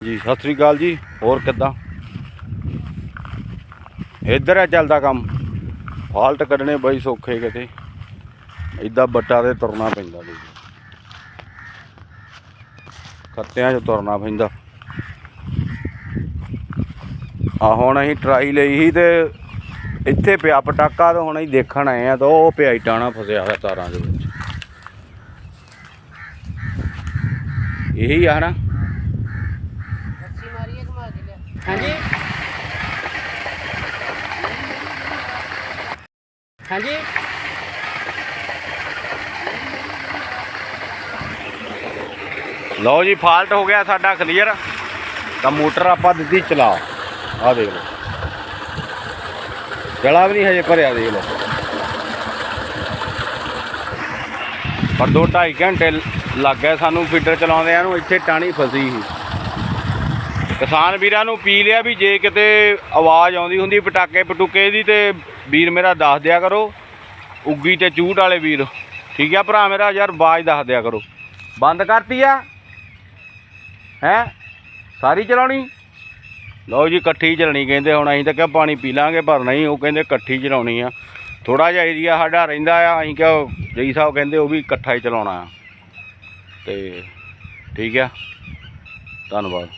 ਜੀ, ਸਤਿ ਸ੍ਰੀ ਅਕਾਲ ਜੀ। ਹੋਰ ਕਿੱਦਾਂ? ਇੱਧਰ ਆ ਚੱਲਦਾ ਕੰਮ। ਫਾਲਟ ਕੱਢਣੇ ਬਈ ਸੌਖੇ ਕਿਤੇ। ਇਦਾਂ ਬੱਟਾ ਤੇ ਤੁਰਨਾ ਪੈਂਦਾ ਜੀ। ਖੱਤਿਆਂ 'ਚ ਤੁਰਨਾ ਪੈਂਦਾ। ਆ ਹੁਣ ਅਸੀਂ ਟਰਾਈ ਲਈ ਸੀ ਤੇ ਇੱਥੇ ਪਿਆ ਪਟਾਕਾ ਤਾਂ ਹੁਣ ਅਸੀਂ ਦੇਖਣ ਆਏ ਆ ਤਾਂ ਉਹ ਪਿਆ ਹੀ ਟਾਣਾ ਫਸਿਆ ਹੋਇਆ ਤਾਰਾਂ ਦੇ ਵਿੱਚ। ਇਹੀ ਆ ਨਾ ਹਾਂਜੀ। ਹਾਂਜੀ। ਲਓ ਜੀ ਫਾਲਟ ਹੋ ਗਿਆ ਸਾਡਾ ਕਲੀਅਰ ਤਾਂ ਮੋਟਰ ਆਪਾਂ ਦਿੱਤੀ ਚਲਾ। ਆ ਦੇਖ ਲਓ। ਚਲਾ ਵੀ ਨਹੀਂ ਹਜੇ ਭਰਿਆ, ਦੇਖ ਲਓ। ਪਰ 2.5 ਘੰਟੇ ਲੱਗ ਗਏ ਸਾਨੂੰ ਫੀਡਰ ਚਲਾਉਂਦਿਆਂ ਨੂੰ, ਇੱਥੇ ਟਾਣੀ ਫਸੀ ਸੀ। ਕਿਸਾਨ ਵੀਰਾਂ ਨੂੰ ਪੀ ਲਿਆ ਵੀ ਜੇ ਕਿਤੇ ਆਵਾਜ਼ ਆਉਂਦੀ ਹੁੰਦੀ ਪਟਾਕੇ ਪਟੂਕੇ ਦੀ ਤੇ ਵੀਰ ਮੇਰਾ ਦੱਸ ਦਿਆ ਕਰੋ, ਉੱਗੀ ਤੇ ਚੂਟ ਵਾਲੇ ਵੀਰ। ਠੀਕ ਆ ਭਰਾ ਮੇਰਾ, ਯਾਰ ਆਵਾਜ਼ ਦੱਸ ਦਿਆ ਕਰੋ। ਬੰਦ ਕਰਤੀ ਆ? ਹੈ? ਸਾਰੀ ਚਲਾਉਣੀ? ਲਓ ਜੀ, ਇਕੱਠੀ ਚਲਣੀ ਕਹਿੰਦੇ, ਹੁਣ ਅਸੀਂ ਤਾਂ ਕਿਹਾ ਪਾਣੀ ਪੀ ਲਾਂਗੇ, ਪਰ ਨਹੀਂ, ਉਹ ਕਹਿੰਦੇ ਇਕੱਠੀ ਚਲਾਉਣੀ ਆ। ਥੋੜਾ ਜਿਹਾ ਏਰੀਆ ਸਾਡਾ ਰਹਿੰਦਾ ਆ, ਅਸੀਂ ਕਿਹਾ ਜਈ ਸਾਹਿਬ ਕਹਿੰਦੇ ਉਹ ਵੀ ਇਕੱਠਾ ਹੀ ਚਲਾਉਣਾ ਆ। ਤੇ ਠੀਕ ਆ। ਧੰਨਵਾਦ।